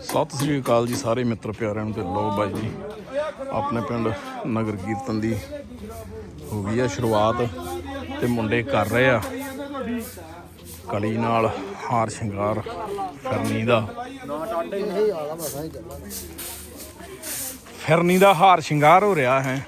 ਸਤਿ ਸ੍ਰੀ ਅਕਾਲ ਜੀ ਸਾਰੇ ਮਿੱਤਰ ਪਿਆਰਿਆਂ ਨੂੰ ਤੇ ਲੋ ਬਾਈ ਜੀ, ਆਪਣੇ ਪਿੰਡ ਨਗਰ ਕੀਰਤਨ ਦੀ ਹੋ ਗਈ ਆ ਸ਼ੁਰੂਆਤ ਤੇ ਮੁੰਡੇ ਕਰ ਰਹੇ ਆ ਕਲੀ ਨਾਲ ਹਾਰ ਸ਼ਿੰਗਾਰ ਫਿਰਨੀ ਦਾ। ਫਿਰਨੀ ਦਾ ਹਾਰ ਸ਼ਿੰਗਾਰ ਹੋ ਰਿਹਾ ਹੈ।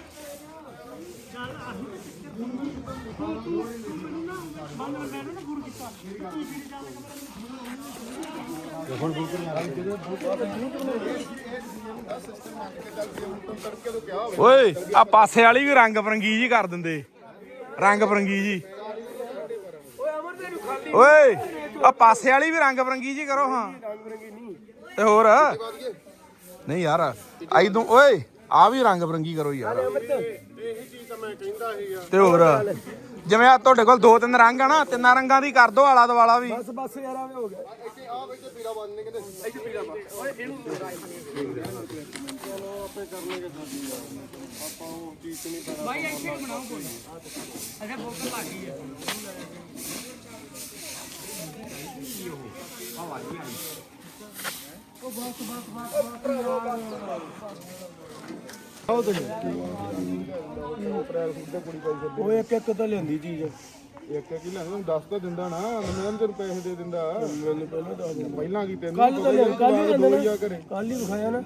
ਓਏ ਆ ਪਾਸੇ ਵਾਲੀ ਵੀ ਰੰਗ ਬਰੰਗੀ ਜੀ ਕਰ ਦਿੰਦੇ। ਰੰਗ ਬਰੰਗੀ ਜੀ ਓਏ ਆ ਪਾਸੇ ਵਾਲੀ ਵੀ ਰੰਗ ਬਰੰਗੀ ਜੀ ਕਰੋ ਹਾਂ। ਤੇ ਹੋਰ? ਨਹੀਂ ਯਾਰ ਆਈ ਤੂੰ ਓਏ ਆ ਵੀ ਰੰਗ ਬਰੰਗੀ ਕਰੋ ਯਾਰ। ਤੇ ਹੋਰ? ਜਿਵੇਂ ਆ ਤੁਹਾਡੇ ਕੋਲ ਦੋ ਤਿੰਨ ਰੰਗ ਆ ਨਾ ਤਿੰਨਾਂ ਰੰਗਾਂ ਦੀ ਕਰ ਦੋ ਆਲਾ ਦਵਾਲਾ ਵੀ। ਬਸ ਬਸ ਯਾਰ ਆਵੇ ਹੋ ਗਿਆ। ਆਓ ਤੁਸੀਂ ਉਹ ਇੱਕ ਇੱਕ ਤਾਂ ਲੈਂਦੀ ਚੀਜ਼। ਇੱਕ ਇੱਕ ਹੀ ਲੈਣਾ ਦੱਸ ਤਾਂ ਦਿੰਦਾ ਨਾ ਮੈਨੂੰ ਤੈਨੂੰ ਪੈਸੇ ਦੇ ਦਿੰਦਾ। ਮੈਨੂੰ ਪਹਿਲਾਂ ਦੱਸ। ਪਹਿਲਾਂ ਕੀ ਤੈਨੂੰ ਕੱਲ ਤਾਂ ਕੱਲ ਹੀ ਦੋ ਲੈਂਦੇ ਹੀ ਆ ਨਾ। ਘਰੇ ਕੱਲ ਹੀ ਵਿਖਾਇਆ ਨਾ।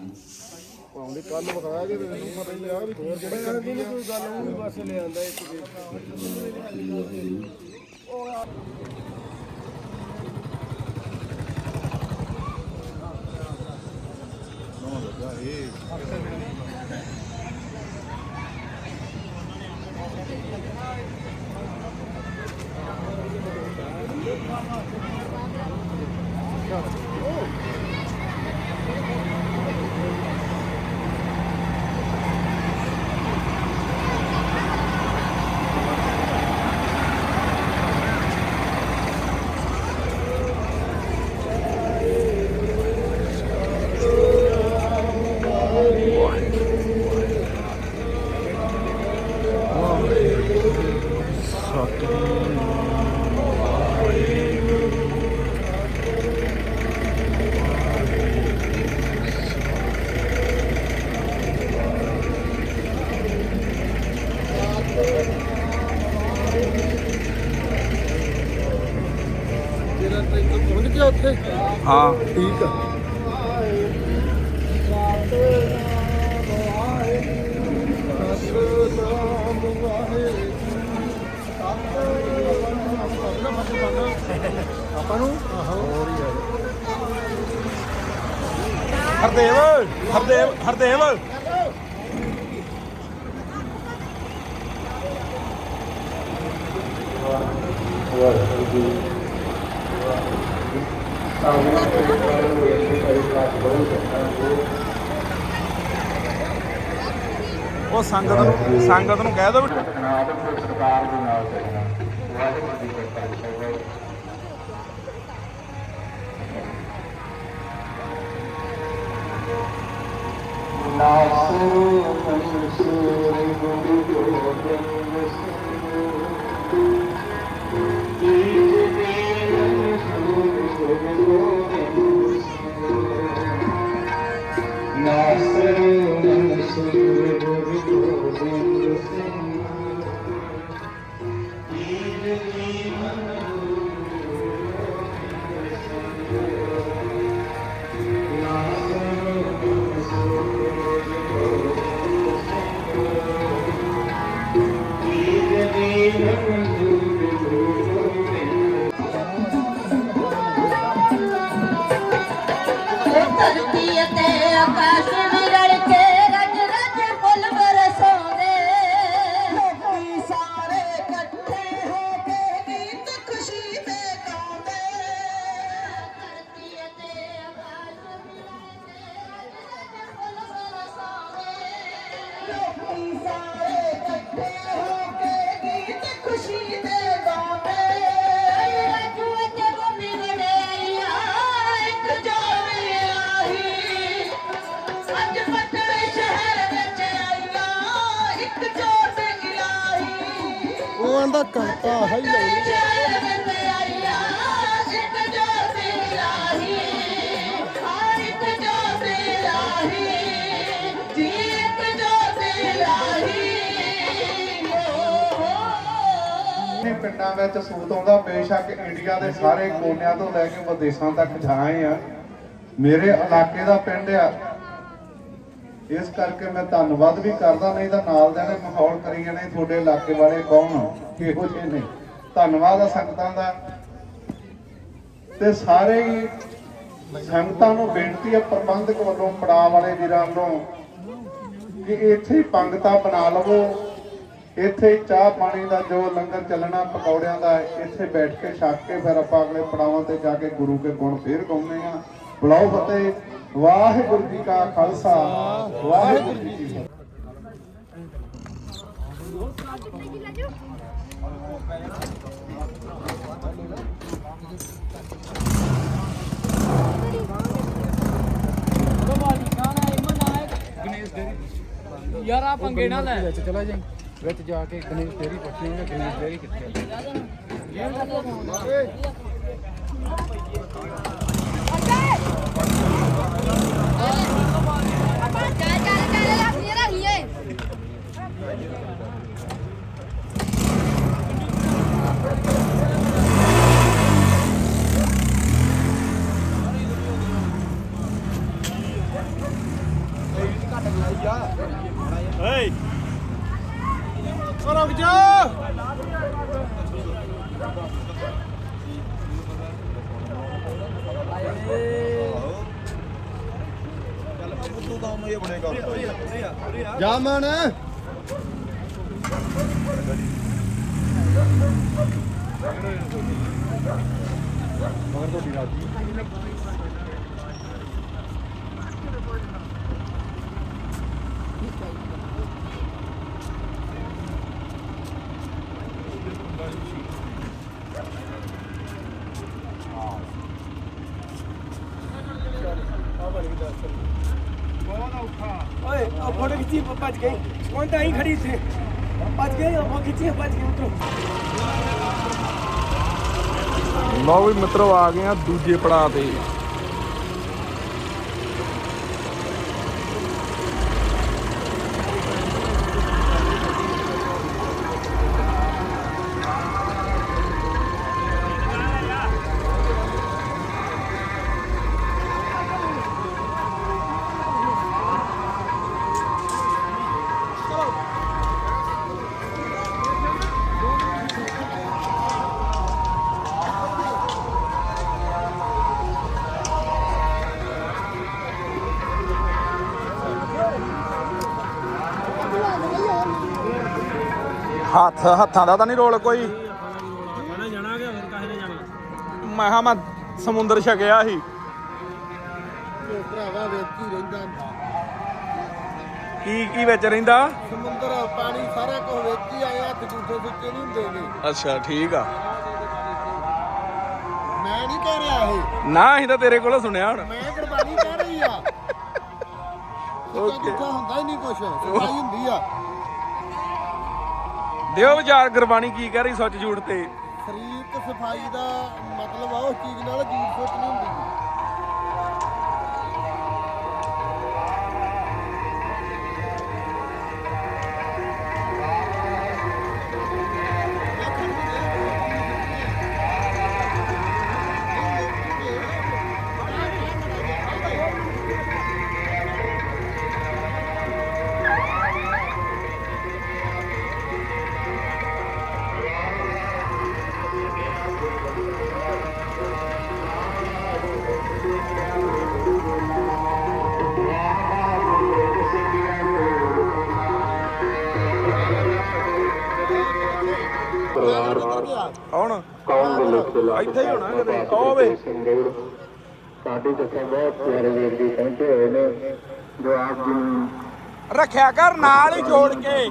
ਪਾਉਂਦੇ ਕੱਲ ਵਿਖਾਇਆ ਜੇ ਤੈਨੂੰ ਪਤਾ ਹੀ ਆ ਵੀ ਜਿਹੜੇ ਯਾਰ ਦੀ ਕੋਈ ਗੱਲ ਵੀ ਬਸ ਲੈ ਆਂਦਾ ਇੱਕ ਦੇ ਤੇਰਾ ਹਾਂ। ਠੀਕ ਆ। ਆਪਾਂ ਨੂੰ? ਹੋਰ ਹੀ ਆ ਹਰਦੇਵ ਹਰਦੇਵ ਹਰਦੇਵ। ਉਹ ਸੰਗਤ ਨੂੰ ਸੰਗਤ ਨੂੰ ਕਹਿ ਦੋ ਵੀ ਸਰਕਾਰ ਦੇ ਨਾਲ ਚੱਲਣਾ ਵਾਹਿਗੁਰੂ ਜੀ ਕਾ ਖਾਲਸਾ ਨਾਸੂ ਮਨਸੂਰ ਗੁਰੂ ਪਿੰਡਾਂ ਵਿੱਚ ਸੂਤ ਆਉਂਦਾ ਬੇਸ਼ੱਕ ਇੰਡੀਆ ਦੇ ਸਾਰੇ ਕੋਨਿਆਂ ਤੋਂ ਲੈ ਕੇ ਵਿਦੇਸ਼ਾਂ ਤੱਕ ਜਾਏ ਆ। ਮੇਰੇ ਇਲਾਕੇ ਦਾ ਪਿੰਡ ਆ ਇਸ ਕਰਕੇ ਮੈਂ ਧੰਨਵਾਦ ਵੀ ਕਰਦਾ, ਨਹੀਂ ਤਾਂ ਨਾਲ ਦੇ ਨੇ ਮਾਹੌਲ ਕਰੀ ਜਾਣੇ ਤੁਹਾਡੇ ਇਲਾਕੇ ਵਾਲੇ ਕੌਣ ਕਿਹੋ ਜਿਹੇ ਨੇ? ਧੰਨਵਾਦ ਆ ਸੰਗਤਾਂ ਦਾ। ਤੇ ਸਾਰੇ ਹੀ ਸੰਗਤਾਂ ਨੂੰ ਬੇਨਤੀ ਹੈ ਪ੍ਰਬੰਧਕ ਵੱਲੋਂ, ਪੜਾਅ ਵਾਲੇ ਵੀਰਾਂ ਵੱਲੋਂ, ਕਿ ਇੱਥੇ ਹੀ ਪੰਗਤਾਂ ਬਣਾ ਲਵੋ। ਇੱਥੇ ਚਾਹ ਪਾਣੀ ਦਾ ਜੋ ਲੰਗਰ ਚੱਲਣਾ, ਪਕੌੜਿਆਂ ਦਾ, ਇੱਥੇ ਬੈਠ ਕੇ ਛੱਕ ਕੇ ਫਿਰ ਆਪਾਂ ਅਗਲੇ ਪੜਾਵਾਂ ਤੇ ਜਾ ਕੇ ਗੁਰੂ ਕੇ ਗੁਣ ਫੇਰ ਗਾਉਂਦੇ ਆ। ਬੁਲਾਓ ਫਤਿਹ। ਵਾਹਿਗੁਰੂ ਜੀ ਕਾ ਖਾਲਸਾ ਵਾਹਿਗੁਰੂ ਜੀ ਕੀ ਫਤਿਹ। ਯਾਰ ਆ ਪੰਗੇ ਨਾ ਲੈ। ਵਿੱਚ ਚਲਾ ਜਾਈ। ਵਿੱਚ ਜਾ ਕੇ ਗਣੇਸ਼ ਡੇਰੀ ਪੁੱਛਣੀ ਹੈ ਗਣੇਸ਼ ਡੇਰੀ ਕਿੱਥੇ Hey! What up, Joe? ਰੁਕ ਜਾ। ਜਾਮਨ ਓਏ ਆ ਫੋਟੋ ਖਿੱਚੀ ਭੱਜ ਗਈ ਕੌਣ ਤਾਂ ਹੀ ਖੜੀ ਸੀ ਭੱਜ ਗਈ ਉਹ ਖਿੱਚੀ ਭੱਜ ਲਓ ਵੀ ਮਿੱਤਰੋ ਆ ਗਏ ਆ ਦੂਜੇ ਪੜਾਅ ਤੇ। ਹੱਥ ਹੱਥਾਂ ਦਾ ਤਾਂ ਨਹੀਂ ਰੋਲ ਕੋਈ। ਮੈਂ ਹਾਂ ਮੈਂ ਸਮੁੰਦਰ ਛਕਿਆ ਸੀ। ਭਰਾਵਾ ਰਹਿੰਦਾ। ਕੀ ਕੀ ਵਿੱਚ ਰਹਿੰਦਾ? ਸਮੁੰਦਰ ਪਾਣੀ ਸਾਰਾ ਕੁਝ ਵਿੱਚ ਹੀ ਆਇਆ ਹੱਥ ਝੂਠੇ ਸੁੱਚੇ ਨਹੀਂ ਹੁੰਦੇ ਨੇ ਅੱਛਾ ਠੀਕ ਆ। ਮੈਂ ਨਹੀਂ ਕਹਿ ਰਿਹਾ ਇਹ। ਨਾ ਅਸੀਂ ਤਾਂ ਤੇਰੇ ਕੋਲੋਂ ਸੁਣਿਆ ਹੁਣ। ਮੈਂ ਕੁਰਬਾਨੀ ਕਹਿ ਰਹੀ ਆ। ਓਕੇ। ਝੂਠਾ ਹੁੰਦਾ ਹੀ ਨਹੀਂ ਕੁਛ ਸਫ਼ਾਈ ਹੁੰਦੀ ਆ। ਦਿਓ ਵਿਚਾਰ ਗੁਰਬਾਣੀ ਕੀ ਕਹਿ ਰਹੀ ਸੱਚ ਝੂਠ ਤੇ? ਸਰੀਰਕ ਸਫ਼ਾਈ ਦਾ ਮਤਲਬ ਆ, ਉਸ ਚੀਜ਼ ਨਾਲ ਝੂਠ ਸੋਚ ਨਹੀਂ ਹੁੰਦੀ। ਰੱਖਿਆ ਕਰ ਨਾਲ ਹੀ ਜੋੜ ਕੇ।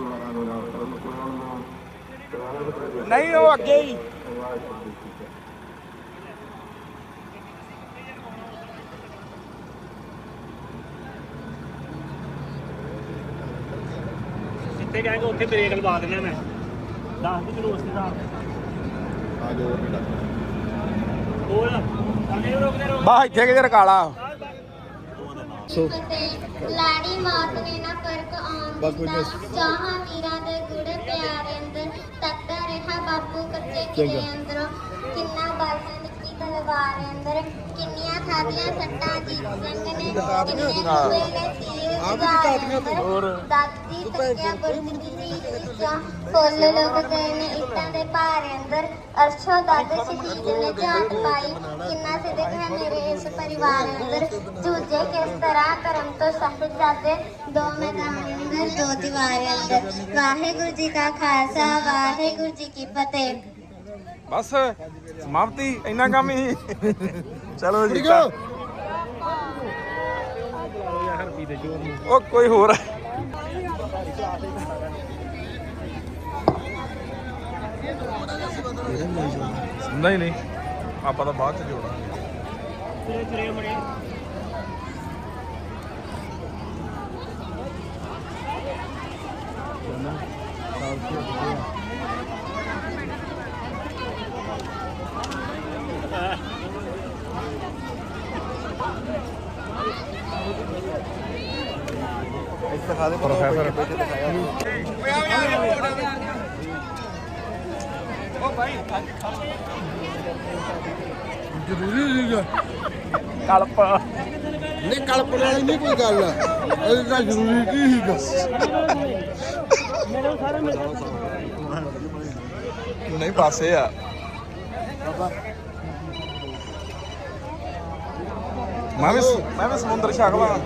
ਨਹੀਂ ਉਹ ਅੱਗੇ ਹੀ। ਜਿੱਥੇ ਕਹਾਂਗੇ ਉੱਥੇ ਬ੍ਰੇਕ ਲਵਾ ਦੇਣਾ ਮੈਂ। ਦੱਸ ਦੀ ਜਰੂਰ ਉਸੇ ਦਾ ਹੋਰ ਅੱਗੇ ਨੂੰ ਰੋਕਦੇ ਰਹੋ। ਬਾ ਇੱਥੇ ਕਿਤੇ ਰਕਾਲਾ ਲਾੜੀ ਮੌਤ ਨੇ ਨਾ ਫ਼ਰਕ ਆਉਣ ਦਿੱਤਾ। ਚਾਹਾਂ ਵੀਰਾਂ ਦੇ ਗੂੜੇ ਪਿਆਰੇ ਅੰਦਰ ਤੱਕਦਾ ਰਿਹਾ ਬਾਪੂ ਕੱਚੇ ਕਿਲੇ ਅੰਦਰੋਂ। ਕਿੰਨਾ ਬਾਲਿਆ ਨਿੱਕੀ ਤਲਵਾਰ ਅੰਦਰ ਕਿੰਨੀਆਂ ਖਾਦੀਆਂ ਸੱਟਾਂ ਜੀਤ ਸਿੰਘ ਨੇ ਕਿੰਨੇ ਹੋਰ। ਤੱਕਿਆ ਦੀ ਰੀਤ ਵਿੱਚੋਂ ਫੁੱਲ ਲੋਕ ਗਏ ਨੇ ਇੱਟਾਂ ਦੇ ਭਾਰ ਅੰਦਰ। ਅਰਸ਼ੋਂ ਦਾਦੇ ਸ਼ਹੀਦ ਨੇ ਝਾਟ ਪਾਈ। ਕਿੰਨਾ ਸਿਦਕ ਹੈ ਮੇਰੇ ਇਸ ਪਰਿਵਾਰ ਅੰਦਰ। ਜੂਝੇ ਕਿਸ ਤਰ੍ਹਾਂ ਕਰਮ ਤੋਂ ਸਾਹਿਬਜ਼ਾਦੇ ਦੋ ਮੈਦਾਨ ਅੰਦਰ ਦੋ ਦੀਵਾਰ ਅੰਦਰ। ਵਾਹਿਗੁਰੂ ਜੀ ਕਾ ਖਾਲਸਾ ਵਾਹਿਗੁਰੂ ਜੀ ਕੀ ਫਤਿਹ। ਬਸ ਸਮਾਪਤੀ। ਇੰਨਾ ਕੰਮ ਹੀ। ਚਲੋ ਜੀ ਤਾਂ- ਉਹ ਕੋਈ ਹੋਰ ਨਹੀਂ ਨਹੀਂ। ਆਪਾਂ ਤਾਂ ਬਾਅਦ ਚ ਜੋੜਾਂਗੇ। ਤੁਰੇ ਤੁਰੇ ਮੜੇ ਪ੍ਰੋਫੈਸਰ। ਜ਼ਰੂਰੀ ਸੀਗਾ। ਕਲਪ। ਨਹੀਂ ਕਲਪਨਾ ਵਾਲੀ ਨਹੀਂ ਕੋਈ ਗੱਲ। ਇਹ ਤਾਂ ਜ਼ਰੂਰੀ ਕੀ ਸੀਗਾ? ਨਹੀਂ ਪਾਸੇ ਆ। ਮੈਂ ਵੀ ਮੈਂ ਵੀ ਸਮੁੰਦਰ ਛਕ ਲਾਂ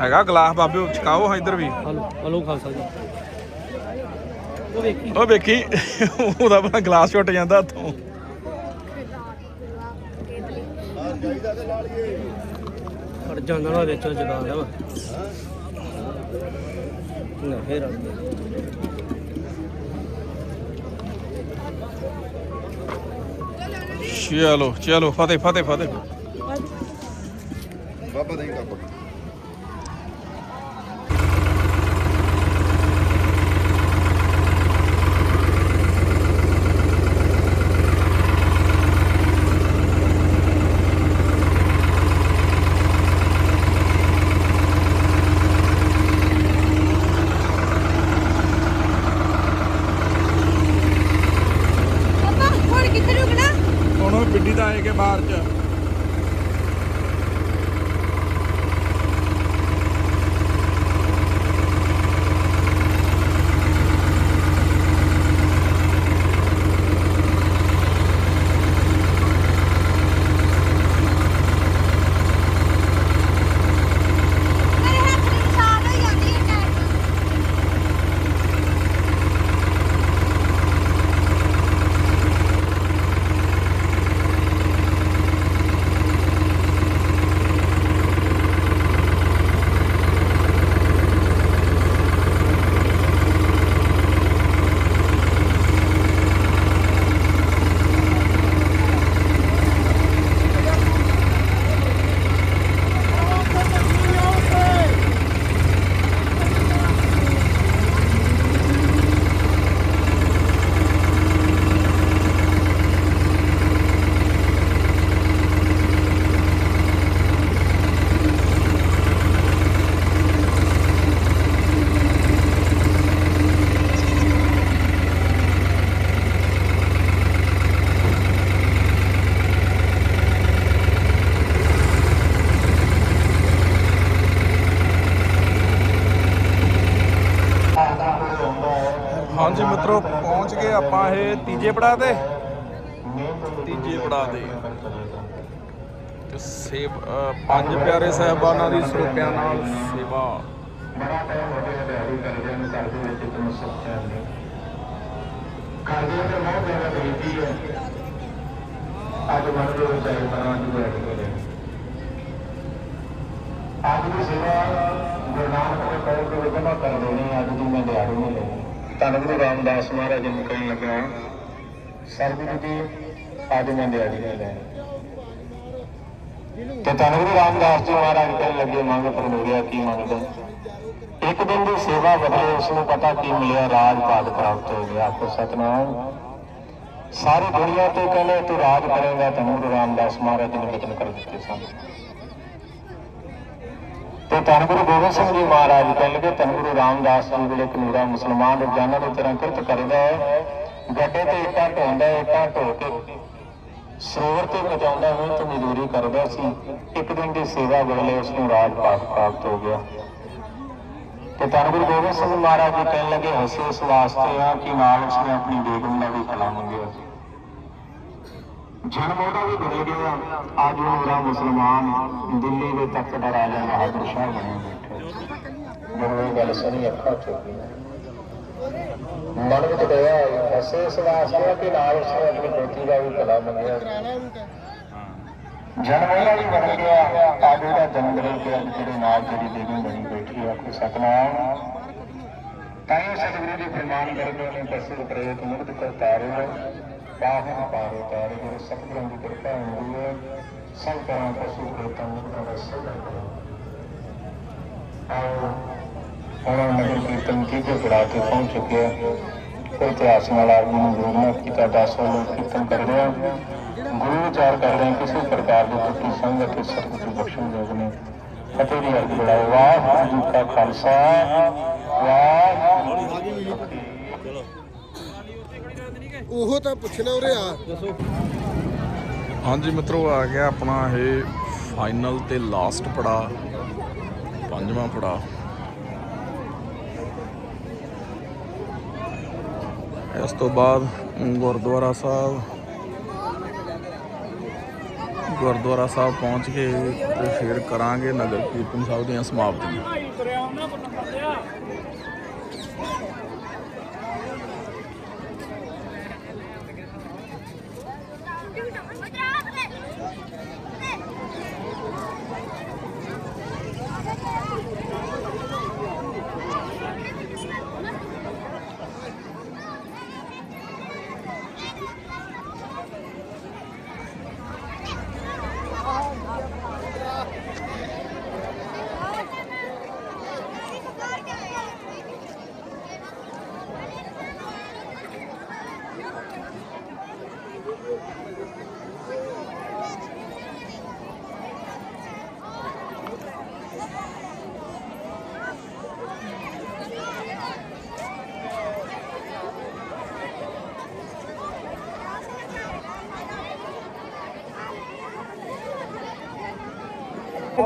ਹੈਗਾ ਗਲਾਸ ਬਾਬੇ ਉਹ ਚਕਾਓ ਹਾਂ ਇੱਧਰ ਵੀ। ਹਲੋ ਹਲੋ ਖਾਲਸਾ ਜੀ। ਉਹ ਵੇਖੀ। ਉਹ ਵੇਖੀ ਉਹਦਾ ਆਪਣਾ ਗਲਾਸ ਛੁੱਟ ਜਾਂਦਾ ਹੱਥੋਂ। ਖੜ ਜਾਂਦਾ ਨਾ ਵਿੱਚ ਜਗਾ ਦਾ ਨਾ ਫੇਰ ਆ ਗਿਆ। ਚਲੋ ਚਲੋ ਫਤਿਹ ਫਤਿਹ ਫਤਿਹ। ਬਾਬਾ ਨਹੀਂ ਬਾਬਾ। ਤੀਜੇ ਪੜਾਅ ਤੇ? ਤੀਜੇ ਪੜਾਅ ਤੇ। ਤੇ ਸੇਵ ਪੰਜ ਪਿਆਰੇ ਸਾਹਿਬਾਨਾਂ ਦੀ ਸਰੂਪਿਆਂ ਨਾਲ ਸੇਵਾ। ਬੜਾ ਹੋ ਗਿਆ ਦਿਹਾੜੀ ਕਰਦਿਆਂ ਨੂੰ ਵਿੱਚ ਸੱਚਾ ਕਰਦੇ ਤੇ ਹੈ ਅੱਜ ਮਨ ਦੇ ਵਿੱਚ ਆਏ ਪਰਾਂ ਦੀ ਦਿਹਾੜੀ ਕਰੇ ਅੱਜ ਦੀ ਸੇਵਾ ਗੁਰੂ ਨਾਨਕ ਦੇ ਪੈਰ ਤੇ ਜਮਾ ਕਰ ਦੇਣੀ ਅੱਜ ਦੀ ਮੈਂ ਦਿਹਾੜੀ ਨਹੀਂ ਲੈਣੀ ਧੰਨ ਗੁਰੂ ਰਾਮਦਾਸ ਮਹਾਰਾਜ ਨੂੰ ਕਹਿਣ ਲੱਗਾ ਸਰਬਿਤ ਦੀ ਅੱਜ ਤੇ ਧੰਨ ਗੁਰੂ ਰਾਮਦਾਸ ਜੀ ਮਹਾਰਾਜ ਕਹਿਣ ਲੱਗੇ, ਮੰਗ ਪਰਮੇਸ਼ਰ ਕੀ ਮੰਗਦਾ ਇੱਕ ਦਿਨ ਦੀ ਸੇਵਾ ਬਦਲੇ ਉਸ ਨੂੰ ਪਤਾ ਕੀ ਮਿਲਿਆ, ਰਾਜ ਭਾਗ ਪ੍ਰਾਪਤ ਹੋ ਗਿਆ। ਆਪੋ ਸਤਨਾਮ। ਸਾਰੀ ਦੁਨੀਆ ਤੇ ਕਹਿੰਦੇ, ਤੂੰ ਰਾਜ ਕਰੇਗਾ ਤਾਂ ਗੁਰੂ ਰਾਮਦਾਸ ਮਹਾਰਾਜ ਨੇ ਬਚਨ ਕਰ ਦਿੱਤੇ ਸਨ। ਤੇ ਧੰਨ ਗੁਰੂ ਗੋਬਿੰਦ ਸਿੰਘ ਜੀ ਮਹਾਰਾਜ ਕਹਿਣ ਲੱਗੇ, ਧੰਨ ਗੁਰੂ ਰਾਮਦਾਸ ਜੀ ਵੇਲੇ ਕਨੂਰਾ ਮੁਸਲਮਾਨ ਰੋਜ਼ਾਨਾ ਦੀ ਤਰ੍ਹਾਂ ਕਿਰਤ ਕਰਦਾ ਹੈ ਗੱਡੇ ਤੇ ਇੱਟਾਂ ਢੋਂਦਾ ਇੱਟਾਂ ਢੋ ਕੇ ਸਰੋਵਰ ਤੇ ਪਹੁੰਚਾਉਂਦਾ ਮਿਹਨਤ ਮਜ਼ਦੂਰੀ ਕਰਦਾ ਸੀ। ਇੱਕ ਦਿਨ ਦੀ ਸੇਵਾ ਵੇਲੇ ਉਸ ਨੂੰ ਰਾਜ ਪਾਠ ਪ੍ਰਾਪਤ ਹੋ ਗਿਆ। ਤੇ ਧੰਨ ਗੁਰੂ ਗੋਬਿੰਦ ਸਿੰਘ ਮਹਾਰਾਜ ਜੀ ਕਹਿਣ ਲੱਗੇ ਹਸੇ ਇਸ ਵਾਸਤੇ ਆ ਕਿ ਨਾਲ ਉਸਨੇ ਆਪਣੀ ਬੇਗਮ ਦਾ ਵੀ ਕਲਾ ਮੰਗਿਆ। ਜਨਮ ਉਹਦਾ ਵੀ ਬਦਲ ਗਿਆ। ਅੱਜ ਉਹ ਮੇਰਾ ਮੁਸਲਮਾਨ, ਦਿੱਲੀ ਦੇ ਤਖਤ ਦਾ ਰਾਜਾ ਬਹਾਦਰ ਸ਼ਾਹ ਬਣਿਆ ਬੈਠਾ। ਜਦੋਂ ਇਹ ਗੱਲ ਸੁਣੀ, ਅੱਖਾਂ ਚੁੱਕ ਗਈਆਂ। ਮਨ ਵਿੱਚ ਦਇਆ ਆਈ। ਹਸੇ ਇਸ ਵਾਸਤੇ ਆ ਕਿ ਨਾਲ ਉਸਨੇ ਆਪਣੀ ਬੇਟੀ ਦਾ ਵੀ ਕਲਾ ਮੰਗਿਆ। ਜਨਮ ਉਹਦਾ ਵੀ ਬਦਲ ਗਿਆ। ਅੱਜ ਉਹਦਾ ਜਨਮ ਬਦਲ ਗਿਆ ਜਿਹੜੇ ਨਾਲ ਜਿਹੜੀ ਬੇਗਮ ਬਣੀ ਬੈਠੀ ਆ। ਕੋਈ ਸਤਨਾਮ? ਤਾਂ ਇਹ ਸਤਿਗੁਰੂ ਜੀ ਫਰਮਾਨ ਕਰਦੇ ਨੇ ਪਸੂ ਪ੍ਰੇਤ ਮੁਕਤ ਕਰ ਤਾਰੇ ਬਾਹਰ ਪਾਰੇ ਤਾਰੇ ਗੁਰੂ ਸਤਿਗੁਰਾਂ ਦੀ ਕਿਰਪਾ ਹੁੰਦੀ ਹੈ। ਸਭ ਤਰ੍ਹਾਂ ਪਸੂ ਪ੍ਰੇਤਾਂ ਮੁਕਤਾਂ ਦਾ ਸਦਾ ਕਰੋ। ਆਓ। ਹੁਣ ਨਗਰ ਕੀਰਤਨ ਤੀਜੇ ਪੜਾਅ ਤੇ ਪਹੁੰਚ ਚੁੱਕਿਆ। ਕੋਈ ਇਤਿਹਾਸ ਨਾਲ ਆਦਮੀ ਨੂੰ ਜੋੜਨਾ ਕੀਤਾ 10 ਵਾਰ ਕੀਰਤਨ ਕਰ ਰਿਹਾ। ਗੁਰੂ ਵਿਚਾਰ ਕਰ ਰਹੇ ਕਿਸੇ ਪ੍ਰਕਾਰ ਦੀ ਟੁੱਟੀ ਸੰਗਤ ਤੇ ਸਤਿਗੁਰੂ ਬਖਸ਼ਣ ਯੋਗ ਨੇ ਫਤਿਹ ਦੀ ਅਰਜ਼ ਬੁਲਾਓ ਵਾਹਿਗੁਰੂ ਜੀ ਕਾ ਖਾਲਸਾ ਫਤਿਹ। ਉਹ ਤਾਂ ਪੁੱਛ ਲੈ ਉਰੇ ਆ। ਹਾਂਜੀ ਮਿੱਤਰੋ ਆ ਗਿਆ ਆਪਣਾ ਇਹ ਫਾਈਨਲ ਤੇ ਲਾਸਟ ਪੜਾ ਪੰਜਵਾਂ ਪੜਾ ਇਸ ਤੋਂ ਬਾਅਦ ਗੁਰਦੁਆਰਾ ਸਾਹਿਬ। ਗੁਰਦੁਆਰਾ ਸਾਹਿਬ ਪਹੁੰਚ ਕੇ ਤੇ ਫਿਰ ਕਰਾਂਗੇ ਨਗਰ ਕੀਰਤਨ ਸਾਹਿਬ ਦੀਆਂ ਸਮਾਪਤੀਆਂ।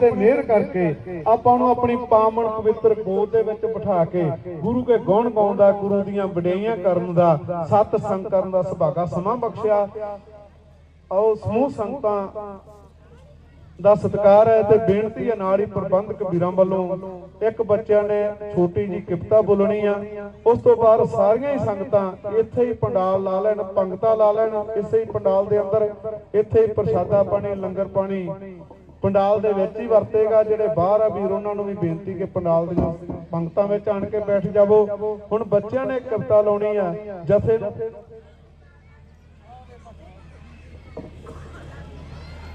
ਤੇ ਮਿਹਰ ਕਰਕੇ ਆਪਾਂ ਨੂੰ ਆਪਣੀ ਪਾਵਨ ਪਵਿੱਤਰ ਗੋਦ ਦੇ ਵਿੱਚ ਬਿਠਾ ਕੇ ਗੁਰੂ ਕੇ ਗੁਣ ਗਾਉਣ ਦਾ ਗੁਰੂ ਦੀਆਂ ਵਡਿਆਈਆਂ ਕਰਨ ਦਾ, ਸਤ ਸੰਗ ਕਰਨ ਦਾ ਸੁਭਾਗਾ ਸਮਾਂ ਬਖਸ਼ਿਆ। ਆਓ ਸਮੂਹ ਸੰਗਤਾਂ ਦਾ ਸਤਿਕਾਰ ਹੈ ਤੇ ਬੇਨਤੀ ਹੈ ਨਾਲ ਹੀ ਪ੍ਰਬੰਧਕ ਵੀਰਾਂ ਵੱਲੋਂ, ਇੱਕ ਬੱਚਿਆਂ ਨੇ ਛੋਟੀ ਜੀ ਕਿਪਤਾ ਬੋਲਣੀ ਆ। ਉਸ ਤੋਂ ਬਾਅਦ ਸਾਰੀਆਂ ਹੀ ਸੰਗਤਾਂ ਇੱਥੇ ਹੀ ਪੰਡਾਲ ਲਾ ਲੈਣ, ਪੰਗਤਾਂ ਲਾ ਲੈਣ, ਇਸੇ ਹੀ ਪੰਡਾਲ ਦੇ ਅੰਦਰ, ਇੱਥੇ ਹੀ ਪ੍ਰਸ਼ਾਦਾ ਪਾਣੀ, ਲੰਗਰ ਪਾਣੀ ਪੰਡਾਲ ਦੇ ਵਿੱਚ ਹੀ ਵਰਤੇਗਾ, ਜਿਹੜੇ ਬਾਹਰ ਆ ਵੀਰ, ਉਹਨਾਂ ਨੂੰ ਵੀ ਬੇਨਤੀ ਕਿ ਪੰਡਾਲ ਦੀਆਂ ਪੰਗਤਾਂ ਵਿੱਚ ਆਣ ਕੇ ਬੈਠ ਜਾਵੋ। ਹੁਣ ਬੱਚਿਆਂ ਨੇ ਕਵਿਤਾ ਲਾਉਣੀ ਆ ਜਥੇ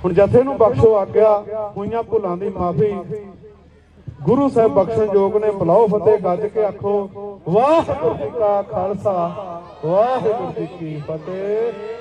ਹੁਣ ਜਥੇ ਨੂੰ ਬਖਸ਼ੋ ਆਗਿਆ, ਹੋਈਆਂ ਭੁੱਲਾਂ ਦੀ ਮਾਫੀ। ਗੁਰੂ ਸਾਹਿਬ ਬਖਸ਼ਣ ਜੋਗ ਨੇ, ਬੁਲਾਓ ਫਤਿਹ ਗੱਜ ਕੇ ਆਖੋ, ਵਾਹਿਗੁਰੂ ਜੀ ਕਾ ਖਾਲਸਾ, ਵਾਹਿਗੁਰੂ ਜੀ ਕੀ ਫਤਿਹ।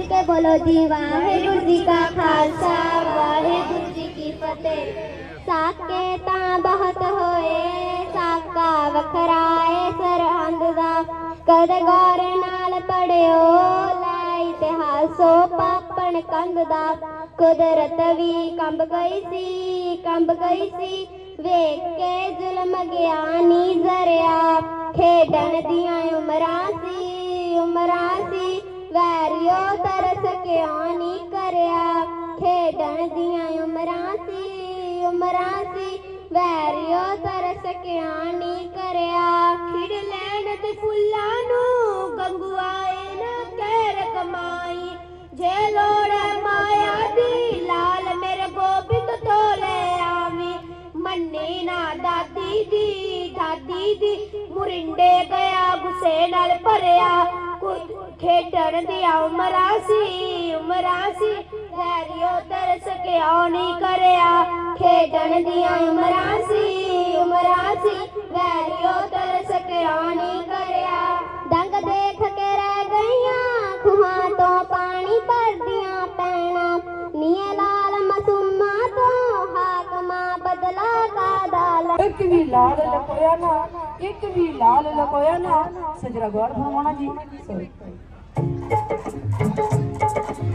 ਗੱਜ ਕੇ ਬੋਲੋ ਜੀ ਵਾਹਿਗੁਰੂ ਜੀ ਕਾ ਖਾਲਸਾ ਵਾਹਿਗੁਰੂ ਜੀ ਕੀ ਫਤਿਹ ਸਾਕੇ ਤਾਂ ਬਹੁਤ ਹੋਏ ਸਾਕਾ ਵੱਖਰਾ ਏ ਸਰਹੰਦ ਦਾ ਕਦ ਗੌਰ ਨਾਲ ਪੜਿਓ ਲੈ ਇਤਿਹਾਸੋ ਪਾਪਣ ਕੰਧ ਦਾ ਕੁਦਰਤ ਵੀ ਕੰਬ ਗਈ ਸੀ ਕੰਬ ਗਈ ਸੀ ਵੇਖ ਕੇ ਜ਼ੁਲਮ ਗਿਆਨੀ ਜ਼ਰਿਆ ਖੇਡਣ ਦੀਆਂ ਉਮਰਾਂ ਸੀ ਉਮਰਾਂ ਸੀ ਵੈਰਿਓ ਤਰਸ ਕਿਉਂ ਨਹੀਂ ਕਰਿਆ? ਖੇਡਣ ਦੀਆਂ ਉਮਰਾਂ ਸੀ ਉਮਰਾਂ ਸੀ। ਵੈਰਿਓ ਤਰਸ ਕਿਉਂ ਨਹੀਂ ਕਰਿਆ? ਖਿੜ ਲੈਣ ਤੇ ਫੁੱਲਾਂ ਨੂੰ ਗੰਗੂਆਏ ਨਾ ਕਹਿਰ ਕਮਾਈ। ਜੇ ਲੋੜ ਮਾਇਆ ਦੀ, ਲਾਲ ਮੇਰੇ ਗੋਬਿੰਦ ਤੋਂ ਲੈ ਆਵੀ। ਮੰਨੇ ਨਾ ਦਾਦੀ ਦੀ ਦਾਦੀ ਦੀ ਮੁਰਿੰਡੇ ਗਿਆ, ਗੁੱਸੇ ਨਾਲ ਭਰਿਆ। ਖੇਡਣ ਦੀਆਂ ਉਮਰਾਂ ਸੀ ਉਮਰਾਂ ਸੀ। ਵੈਰੀਓ ਤਰਸ ਕਿਉਂ ਨਹੀਂ ਕਰਿਆ? ਖੇਡਣ ਦੀਆਂ ਉਮਰਾਂ ਸੀ ਉਮਰਾਂ ਸੀ। ਵੈਰੀਓ ਤਰਸ ਕਿਉਂ ਨਹੀਂ ਕਰਿਆ? ਦੰਗ ਦੇਖ ਕੇ ਰਹਿ ਗਈਆਂ, ਖੂਹਾਂ ਤੋਂ ਪਾਣੀ ਭਰਦੀਆਂ ਪੈਣਾ। ਨੀਏ ਲਾਲ ਮਸੂਮਾਂ ਤੋਂ ਹਾਕਮਾਂ ਬਦਲਾ ਕਾਦਾ ਇੱਕ ਵੀ ਲਾਲ ਲਕੋਇਆ ਨਾ, ਇੱਕ ਵੀ ਲਾਲ ਲਕੋਇਆ ਨਾ, ਸਜਰਾ ਗੌਰ ਫਰਮਾਉਣਾ ਜੀ। ਸੋਰੀ フフフフ。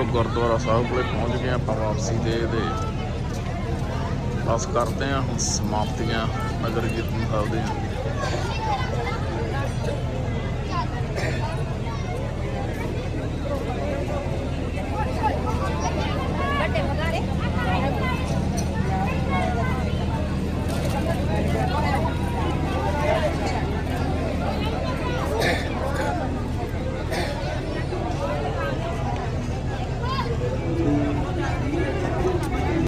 ਲੋ ਗੁਰਦੁਆਰਾ ਸਾਹਿਬ ਕੋਲੇ ਪਹੁੰਚ ਗਏ ਆਪਾਂ ਵਾਪਸੀ ਦੇ ਦੇ। ਬਸ ਕਰਦੇ ਆ ਹੁਣ ਸਮਾਪਤੀਆਂ, ਨਗਰ ਕੀਰਤਨ ਸਾਹਿਬ ਦੀਆਂ